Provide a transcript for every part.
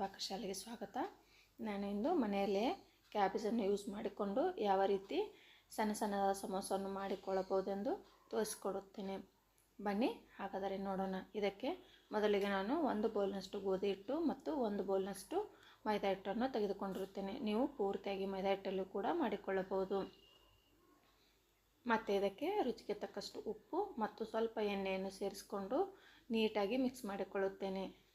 ಪಾಕಶಾಲೆಗೆ ಸ್ವಾಗತ. ನಾನು ಇಂದು ಮನೆಯಲ್ಲೇ ಕ್ಯಾಬೇಜನ್ನು ಯೂಸ್ ಮಾಡಿಕೊಂಡು ಯಾವ ರೀತಿ ಸಣ್ಣ ಸಣ್ಣದಾದ ಸಮೋಸವನ್ನು ಮಾಡಿಕೊಳ್ಳಬಹುದೆಂದು ತೋರಿಸಿಕೊಡುತ್ತೇನೆ. ಬನ್ನಿ, ಹಾಗಾದರೆ ನೋಡೋಣ. ಇದಕ್ಕೆ ಮೊದಲಿಗೆ ನಾನು ಒಂದು ಬೌಲ್ನಷ್ಟು ಗೋಧಿ ಹಿಟ್ಟು ಮತ್ತು ಒಂದು ಬೌಲ್ನಷ್ಟು ಮೈದಾ ಹಿಟ್ಟನ್ನು ತೆಗೆದುಕೊಂಡಿರುತ್ತೇನೆ. ನೀವು ಪೂರ್ತಿಯಾಗಿ ಮೈದಾ ಹಿಟ್ಟಲ್ಲೂ ಕೂಡ ಮಾಡಿಕೊಳ್ಳಬಹುದು. ಮತ್ತು ಇದಕ್ಕೆ ರುಚಿಗೆ ತಕ್ಕಷ್ಟು ಉಪ್ಪು ಮತ್ತು ಸ್ವಲ್ಪ ಎಣ್ಣೆಯನ್ನು ಸೇರಿಸಿಕೊಂಡು ನೀಟಾಗಿ ಮಿಕ್ಸ್ ಮಾಡಿಕೊಳ್ಳುತ್ತೇನೆ.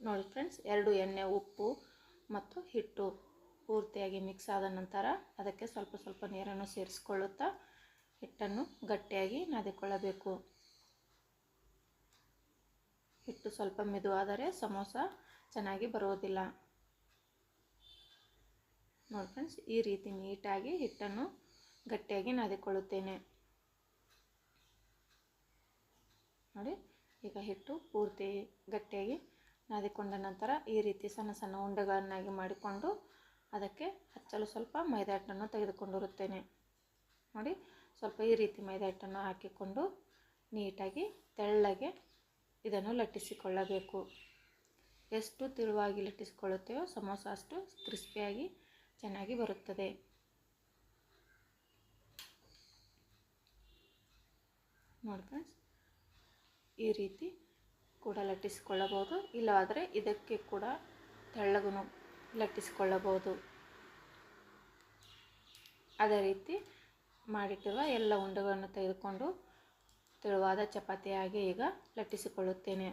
ನೋಡಿ ಫ್ರೆಂಡ್ಸ್ ಎರಡು ಎಣ್ಣೆ, ಉಪ್ಪು ಮತ್ತು ಹಿಟ್ಟು ಪೂರ್ತಿಯಾಗಿ ಮಿಕ್ಸ್ ಆದ ನಂತರ ಅದಕ್ಕೆ ಸ್ವಲ್ಪ ಸ್ವಲ್ಪ ನೀರನ್ನು ಸೇರಿಸಿಕೊಳ್ಳುತ್ತಾ ಹಿಟ್ಟನ್ನು ಗಟ್ಟಿಯಾಗಿ ನಾದಿಕೊಳ್ಳಬೇಕು. ಹಿಟ್ಟು ಸ್ವಲ್ಪ ಮೆದುವಾದರೆ ಸಮೋಸ ಚೆನ್ನಾಗಿ ಬರುವುದಿಲ್ಲ. ನೋಡಿ ಫ್ರೆಂಡ್ಸ್ ಈ ರೀತಿ ನೀಟಾಗಿ ಹಿಟ್ಟನ್ನು ಗಟ್ಟಿಯಾಗಿ ನಾದಿಕೊಳ್ಳುತ್ತೇನೆ. ನೋಡಿ, ಈಗ ಹಿಟ್ಟು ಪೂರ್ತಿ ಗಟ್ಟಿಯಾಗಿ ನಾದಿಕೊಂಡ ನಂತರ ಈ ರೀತಿ ಸಣ್ಣ ಸಣ್ಣ ಉಂಡೆಗಳನ್ನಾಗಿ ಮಾಡಿಕೊಂಡು ಅದಕ್ಕೆ ಹಚ್ಚಲು ಸ್ವಲ್ಪ ಮೈದಾ ತೆಗೆದುಕೊಂಡಿರುತ್ತೇನೆ. ನೋಡಿ, ಸ್ವಲ್ಪ ಈ ರೀತಿ ಮೈದಾ ಹಿಟ್ಟನ್ನು ಹಾಕಿಕೊಂಡು ನೀಟಾಗಿ ತೆಳ್ಳಗೆ ಇದನ್ನು ಲಟ್ಟಿಸಿಕೊಳ್ಳಬೇಕು. ಎಷ್ಟು ತಿಳುವಾಗಿ ಲಟ್ಟಿಸಿಕೊಳ್ಳುತ್ತೇವೋ ಸಮೋಸ ಅಷ್ಟು ಕ್ರಿಸ್ಪಿಯಾಗಿ ಚೆನ್ನಾಗಿ ಬರುತ್ತದೆ. ನೋಡಿ ಫ್ರೆಂಡ್ಸ್ ಈ ರೀತಿ ಕೂಡ ಲಟ್ಟಿಸಿಕೊಳ್ಳಬಹುದು. ಇಲ್ಲವಾದರೆ ಇದಕ್ಕೆ ಕೂಡ ತೆಳ್ಳಗೂ ಲಟ್ಟಿಸಿಕೊಳ್ಳಬಹುದು. ಅದೇ ರೀತಿ ಮಾಡಿಟ್ಟಿರುವ ಎಲ್ಲ ಉಂಡೆಗಳನ್ನು ತೆಗೆದುಕೊಂಡು ತೆಳುವಾದ ಚಪಾತಿಯಾಗಿ ಈಗ ಲಟ್ಟಿಸಿಕೊಳ್ಳುತ್ತೇನೆ.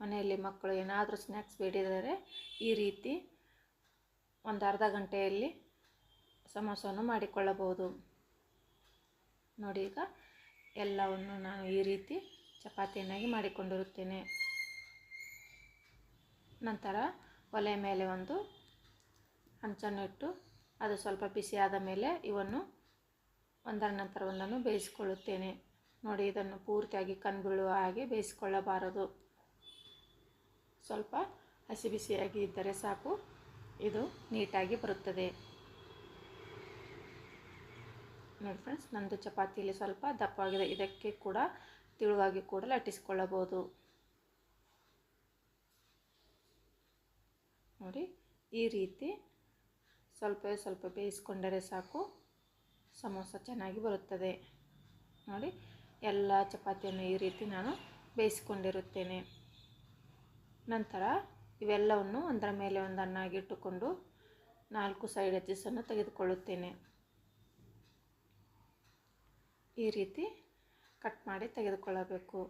ಮನೆಯಲ್ಲಿ ಮಕ್ಕಳು ಏನಾದರೂ ಸ್ನ್ಯಾಕ್ಸ್ ಬೇಡಿದರೆ ಈ ರೀತಿ ಒಂದು ಅರ್ಧ ಗಂಟೆಯಲ್ಲಿ ಸಮೋಸವನ್ನು ಮಾಡಿಕೊಳ್ಳಬಹುದು. ನೋಡಿ ಈಗ ಎಲ್ಲವನ್ನು ನಾನು ಈ ರೀತಿ ಚಪಾತಿಯನ್ನಾಗಿ ಮಾಡಿಕೊಂಡಿರುತ್ತೇನೆ. ನಂತರ ಒಲೆ ಮೇಲೆ ಒಂದು ಹಂಚನ್ನು ಇಟ್ಟು ಅದು ಸ್ವಲ್ಪ ಬಿಸಿಯಾದ ಮೇಲೆ ಇವನ್ನು ಒಂದರ ನಂತರ ಒಂದನ್ನು ಬೇಯಿಸಿಕೊಳ್ಳುತ್ತೇನೆ. ನೋಡಿ, ಇದನ್ನು ಪೂರ್ತಿಯಾಗಿ ಕಣ್ಬೀಳುವ ಹಾಗೆ ಬೇಯಿಸಿಕೊಳ್ಳಬಾರದು. ಸ್ವಲ್ಪ ಹಸಿ ಬಿಸಿಯಾಗಿ ಇದ್ದರೆ ಸಾಕು, ಇದು ನೀಟಾಗಿ ಬರುತ್ತದೆ. ನೋಡಿ ಫ್ರೆಂಡ್ಸ್ ನಂದು ಚಪಾತಿಯಲ್ಲಿ ಸ್ವಲ್ಪ ದಪ್ಪವಾಗಿದೆ. ಇದಕ್ಕೆ ಕೂಡ ತಿಳುವಾಗಿ ಕೂಡ ಲಟ್ಟಿಸಿಕೊಳ್ಳಬಹುದು. ನೋಡಿ, ಈ ರೀತಿ ಸ್ವಲ್ಪ ಸ್ವಲ್ಪ ಬೇಯಿಸ್ಕೊಂಡರೆ ಸಾಕು, ಸಮೋಸ ಚೆನ್ನಾಗಿ ಬರುತ್ತದೆ. ನೋಡಿ, ಎಲ್ಲ ಚಪಾತಿಯನ್ನು ಈ ರೀತಿ ನಾನು ಬೇಯಿಸ್ಕೊಂಡಿರುತ್ತೇನೆ. ನಂತರ ಇವೆಲ್ಲವನ್ನು ಒಂದರ ಮೇಲೆ ಒಂದನ್ನಾಗಿ ಇಟ್ಟುಕೊಂಡು ನಾಲ್ಕು ಸೈಡ್ ಎಡ್ಜಸ್ಸನ್ನು ತೆಗೆದುಕೊಳ್ಳುತ್ತೇನೆ. ಈ ರೀತಿ ಕಟ್ ಮಾಡಿ ತೆಗೆದುಕೊಳ್ಳಬೇಕು.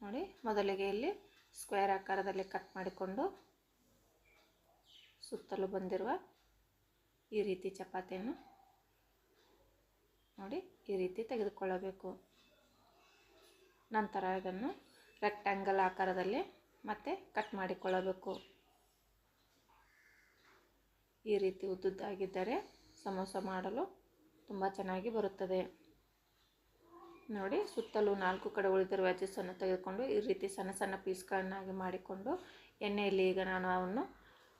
ನೋಡಿ, ಮೊದಲಿಗೆ ಇಲ್ಲಿ ಸ್ಕ್ವೇರ್ ಆಕಾರದಲ್ಲಿ ಕಟ್ ಮಾಡಿಕೊಂಡು ಸುತ್ತಲೂ ಬಂದಿರುವ ಈ ರೀತಿ ಚಪಾತಿಯನ್ನು ನೋಡಿ, ಈ ರೀತಿ ತೆಗೆದುಕೊಳ್ಳಬೇಕು. ನಂತರ ಇದನ್ನು ರೆಕ್ಟ್ಯಾಂಗಲ್ ಆಕಾರದಲ್ಲಿ ಮತ್ತೆ ಕಟ್ ಮಾಡಿಕೊಳ್ಳಬೇಕು. ಈ ರೀತಿ ಉದ್ದುದ್ದಾಗಿದ್ದರೆ ಸಮೋಸ ಮಾಡಲು ತುಂಬ ಚೆನ್ನಾಗಿ ಬರುತ್ತದೆ. ನೋಡಿ, ಸುತ್ತಲೂ ನಾಲ್ಕು ಕಡೆ ಉಳಿದಿರುವ ವ್ಯಾಚಸನ್ನು ತೆಗೆದುಕೊಂಡು ಈ ರೀತಿ ಸಣ್ಣ ಸಣ್ಣ ಪೀಸ್ಗಳನ್ನಾಗಿ ಮಾಡಿಕೊಂಡು ಎಣ್ಣೆಯಲ್ಲಿ ಈಗ ನಾನು ಅವನ್ನು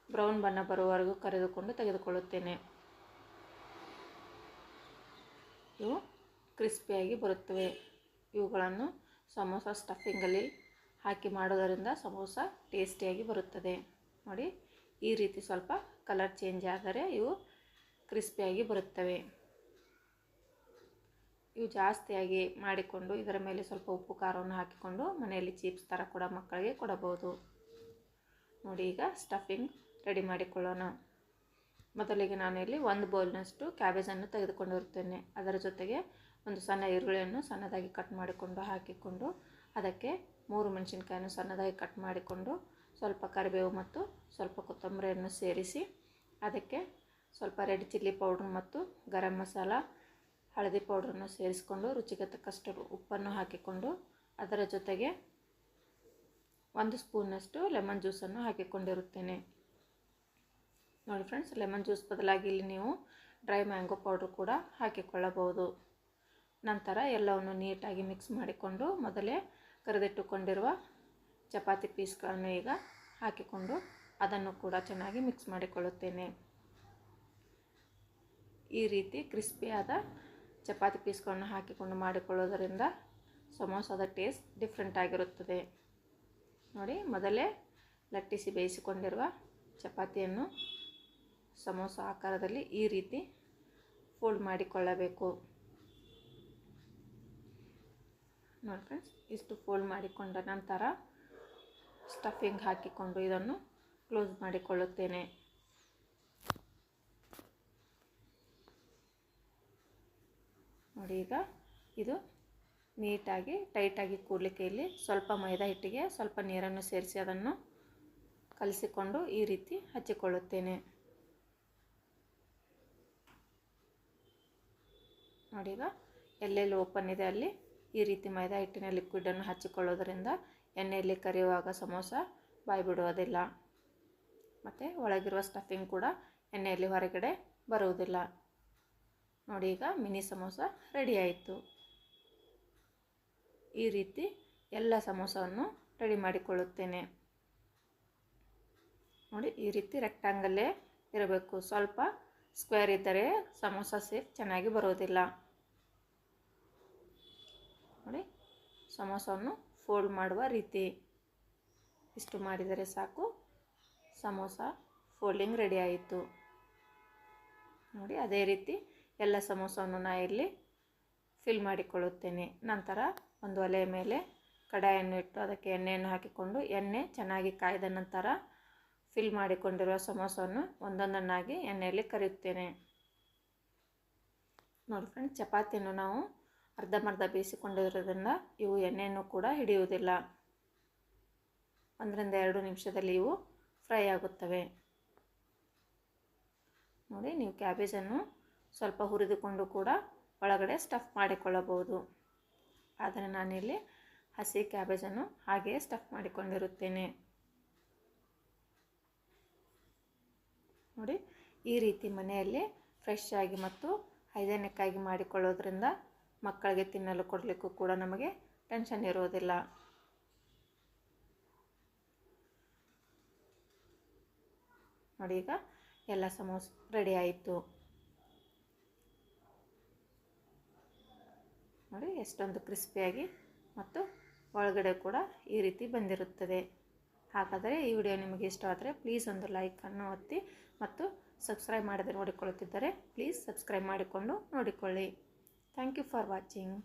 ಬ್ರೌನ್ ಬಣ್ಣ ಬರುವವರೆಗೂ ಕರೆದುಕೊಂಡು ತೆಗೆದುಕೊಳ್ಳುತ್ತೇನೆ. ಇವು ಕ್ರಿಸ್ಪಿಯಾಗಿ ಬರುತ್ತವೆ. ಇವುಗಳನ್ನು ಸಮೋಸ ಸ್ಟಫಿಂಗಲ್ಲಿ ಹಾಕಿ ಮಾಡೋದರಿಂದ ಸಮೋಸ ಟೇಸ್ಟಿಯಾಗಿ ಬರುತ್ತದೆ. ನೋಡಿ, ಈ ರೀತಿ ಸ್ವಲ್ಪ ಕಲರ್ ಚೇಂಜ್ ಆದರೆ ಇವು ಕ್ರಿಸ್ಪಿಯಾಗಿ ಬರುತ್ತವೆ. ಇವು ಜಾಸ್ತಿಯಾಗಿ ಮಾಡಿಕೊಂಡು ಇದರ ಮೇಲೆ ಸ್ವಲ್ಪ ಉಪ್ಪು ಖಾರವನ್ನು ಹಾಕಿಕೊಂಡು ಮನೆಯಲ್ಲಿ ಚಿಪ್ಸ್ ಥರ ಕೂಡ ಮಕ್ಕಳಿಗೆ ಕೊಡಬಹುದು. ನೋಡಿ ಈಗ ಸ್ಟಫಿಂಗ್ ರೆಡಿ ಮಾಡಿಕೊಳ್ಳೋಣ. ಮೊದಲಿಗೆ ನಾನು ಇಲ್ಲಿ ಒಂದು ಬೌಲ್ನಷ್ಟು ಕ್ಯಾಬೇಜನ್ನು ತೆಗೆದುಕೊಂಡಿರುತ್ತೇನೆ ಅದರ ಜೊತೆಗೆ ಒಂದು ಸಣ್ಣ ಈರುಳ್ಳಿಯನ್ನು ಸಣ್ಣದಾಗಿ ಕಟ್ ಮಾಡಿಕೊಂಡು ಹಾಕಿಕೊಂಡು ಅದಕ್ಕೆ ಮೂರು ಮೆಣಸಿನ್ಕಾಯನ್ನು ಸಣ್ಣದಾಗಿ ಕಟ್ ಮಾಡಿಕೊಂಡು ಸ್ವಲ್ಪ ಕರಿಬೇವು ಮತ್ತು ಸ್ವಲ್ಪ ಕೊತ್ತಂಬರಿಯನ್ನು ಸೇರಿಸಿ ಅದಕ್ಕೆ ಸ್ವಲ್ಪ ರೆಡ್ ಚಿಲ್ಲಿ ಪೌಡ್ರ್ ಮತ್ತು ಗರಂ ಮಸಾಲ ಹಳದಿ ಪೌಡ್ರನ್ನು ಸೇರಿಸಿಕೊಂಡು ರುಚಿಗೆ ತಕ್ಕಷ್ಟು ಉಪ್ಪನ್ನು ಹಾಕಿಕೊಂಡು ಅದರ ಜೊತೆಗೆ ಒಂದು ಸ್ಪೂನಷ್ಟು ಲೆಮನ್ ಜ್ಯೂಸನ್ನು ಹಾಕಿಕೊಂಡಿರುತ್ತೇನೆ. ನೋಡಿ ಫ್ರೆಂಡ್ಸ್ ಲೆಮನ್ ಜ್ಯೂಸ್ ಬದಲಾಗಿ ಇಲ್ಲಿ ನೀವು ಡ್ರೈ ಮ್ಯಾಂಗೋ ಪೌಡ್ರ್ ಕೂಡ ಹಾಕಿಕೊಳ್ಳಬಹುದು. ನಂತರ ಎಲ್ಲವನ್ನು ನೀಟಾಗಿ ಮಿಕ್ಸ್ ಮಾಡಿಕೊಂಡು ಮೊದಲೇ ಕರೆದಿಟ್ಟುಕೊಂಡಿರುವ ಚಪಾತಿ ಪೀಸ್ಗಳನ್ನು ಈಗ ಹಾಕಿಕೊಂಡು ಅದನ್ನು ಕೂಡ ಚೆನ್ನಾಗಿ ಮಿಕ್ಸ್ ಮಾಡಿಕೊಳ್ಳುತ್ತೇನೆ. ಈ ರೀತಿ ಕ್ರಿಸ್ಪಿಯಾದ ಚಪಾತಿ ಪೀಸ್ಗಳನ್ನು ಹಾಕಿಕೊಂಡು ಮಾಡಿಕೊಳ್ಳೋದರಿಂದ ಸಮೋಸದ ಟೇಸ್ಟ್ ಡಿಫ್ರೆಂಟ್ ಆಗಿರುತ್ತದೆ. ನೋಡಿ, ಮೊದಲೇ ಲಟ್ಟಿಸಿ ಬೇಯಿಸಿಕೊಂಡಿರುವ ಚಪಾತಿಯನ್ನು ಸಮೋಸ ಆಕಾರದಲ್ಲಿ ಈ ರೀತಿ ಫೋಲ್ಡ್ ಮಾಡಿಕೊಳ್ಳಬೇಕು. ನೋಡಿ ಫ್ರೆಂಡ್ಸ್ ಇಷ್ಟು ಫೋಲ್ಡ್ ಮಾಡಿಕೊಂಡ ನಂತರ ಸ್ಟಫಿಂಗ್ ಹಾಕಿಕೊಂಡು ಇದನ್ನು ಕ್ಲೋಸ್ ಮಾಡಿಕೊಳ್ಳುತ್ತೇನೆ. ನೋಡಿ ಈಗ ಇದು ನೀಟಾಗಿ, ಟೈಟಾಗಿ ಕೂಡಲಿಕ್ಕೆ ಇಲ್ಲಿ ಸ್ವಲ್ಪ ಮೈದಾ ಹಿಟ್ಟಿಗೆ ಸ್ವಲ್ಪ ನೀರನ್ನು ಸೇರಿಸಿ ಅದನ್ನು ಕಲಿಸಿಕೊಂಡು ಈ ರೀತಿ ಹಚ್ಚಿಕೊಳ್ಳುತ್ತೇನೆ. ನೋಡಿ ಈಗ ಎಲ್ಲೆಲ್ಲಿ ಓಪನ್ ಇದೆ ಅಲ್ಲಿ ಈ ರೀತಿ ಮೈದಾ ಹಿಟ್ಟಿನ ಲಿಕ್ವಿಡನ್ನು ಹಚ್ಚಿಕೊಳ್ಳೋದ್ರಿಂದ ಎಣ್ಣೆಯಲ್ಲಿ ಕರಿಯುವಾಗ ಸಮೋಸ ಬಾಯಿ ಬಿಡುವುದಿಲ್ಲ ಮತ್ತು ಒಳಗಿರುವ ಸ್ಟಫಿಂಗ್ ಕೂಡ ಎಣ್ಣೆಯಲ್ಲಿ ಹೊರಗಡೆ ಬರುವುದಿಲ್ಲ. ನೋಡಿ ಈಗ ಮಿನಿ ಸಮೋಸ ರೆಡಿ ಆಯಿತು. ಈ ರೀತಿ ಎಲ್ಲ ಸಮೋಸವನ್ನು ರೆಡಿ ಮಾಡಿಕೊಳ್ಳುತ್ತೇನೆ. ನೋಡಿ, ಈ ರೀತಿ ರೆಕ್ಟಾಂಗಲ್ಲೇ ಇರಬೇಕು. ಸ್ವಲ್ಪ ಸ್ಕ್ವೇರ್ ಇದ್ದರೆ ಸಮೋಸ ಸೇಫ್ ಚೆನ್ನಾಗಿ ಬರೋದಿಲ್ಲ. ನೋಡಿ, ಸಮೋಸವನ್ನು ಫೋಲ್ಡ್ ಮಾಡುವ ರೀತಿ. ಇಷ್ಟು ಮಾಡಿದರೆ ಸಾಕು. ಸಮೋಸ ಫೋಲ್ಡಿಂಗ್ ರೆಡಿ ಆಯಿತು. ನೋಡಿ, ಅದೇ ರೀತಿ ಎಲ್ಲ ಸಮೋಸವನ್ನು ನಾ ಇಲ್ಲಿ ಫಿಲ್ ಮಾಡಿಕೊಳ್ಳುತ್ತೇನೆ. ನಂತರ ಒಂದು ಒಲೆಯ ಮೇಲೆ ಕಡಾಯನ್ನು ಇಟ್ಟು ಅದಕ್ಕೆ ಎಣ್ಣೆಯನ್ನು ಹಾಕಿಕೊಂಡು ಎಣ್ಣೆ ಚೆನ್ನಾಗಿ ಕಾಯ್ದ ನಂತರ ಫಿಲ್ ಮಾಡಿಕೊಂಡಿರುವ ಸಮೋಸವನ್ನು ಒಂದೊಂದನ್ನಾಗಿ ಎಣ್ಣೆಯಲ್ಲಿ ಕರಿಯುತ್ತೇನೆ. ನೋಡಿ ಫ್ರೆಂಡ್ಸ್ ಚಪಾತಿಯನ್ನು ನಾವು ಅರ್ಧಂಬರ್ಧ ಬೇಯಿಸಿಕೊಂಡಿರೋದ್ರಿಂದ ಇವು ಎಣ್ಣೆಯನ್ನು ಕೂಡ ಹಿಡಿಯುವುದಿಲ್ಲ. ಒಂದರಿಂದ ಎರಡು ನಿಮಿಷದಲ್ಲಿ ಇವು ಫ್ರೈ ಆಗುತ್ತವೆ. ನೋಡಿ, ನೀವು ಕ್ಯಾಬೇಜನ್ನು ಸ್ವಲ್ಪ ಹುರಿದುಕೊಂಡು ಕೂಡ ಒಳಗಡೆ ಸ್ಟಫ್ ಮಾಡಿಕೊಳ್ಳಬಹುದು. ಆದರೆ ನಾನಿಲ್ಲಿ ಹಸಿ ಕ್ಯಾಬೇಜನ್ನು ಹಾಗೆಯೇ ಸ್ಟಫ್ ಮಾಡಿಕೊಂಡಿರುತ್ತೇನೆ. ನೋಡಿ, ಈ ರೀತಿ ಮನೆಯಲ್ಲಿ ಫ್ರೆಶ್ ಆಗಿ ಮತ್ತು ಹೈಜೆನಿಕ್ ಆಗಿ ಮಾಡಿಕೊಳ್ಳೋದ್ರಿಂದ ಮಕ್ಕಳಿಗೆ ತಿನ್ನಲು ಕೊಡಲಿಕ್ಕೂ ಕೂಡ ನಮಗೆ ಟೆನ್ಷನ್ ಇರೋದಿಲ್ಲ. ನೋಡಿ ಈಗ ಎಲ್ಲ ಸಮೋಸ ರೆಡಿ ಆಯಿತು. ನೋಡಿ, ಎಷ್ಟೊಂದು ಕ್ರಿಸ್ಪಿಯಾಗಿ ಮತ್ತು ಒಳಗಡೆ ಕೂಡ ಈ ರೀತಿ ಬಂದಿರುತ್ತದೆ. ಹಾಗಾದರೆ ಈ ವಿಡಿಯೋ ನಿಮಗೆ ಇಷ್ಟವಾದರೆ ಪ್ಲೀಸ್ ಒಂದು ಲೈಕನ್ನು ಒತ್ತಿ ಮತ್ತು ಸಬ್ಸ್ಕ್ರೈಬ್ ಮಾಡದೆ ನೋಡಿಕೊಳ್ಳುತ್ತಿದ್ದರೆ ಪ್ಲೀಸ್ ಸಬ್ಸ್ಕ್ರೈಬ್ ಮಾಡಿಕೊಂಡು ನೋಡಿಕೊಳ್ಳಿ. Thank you for watching.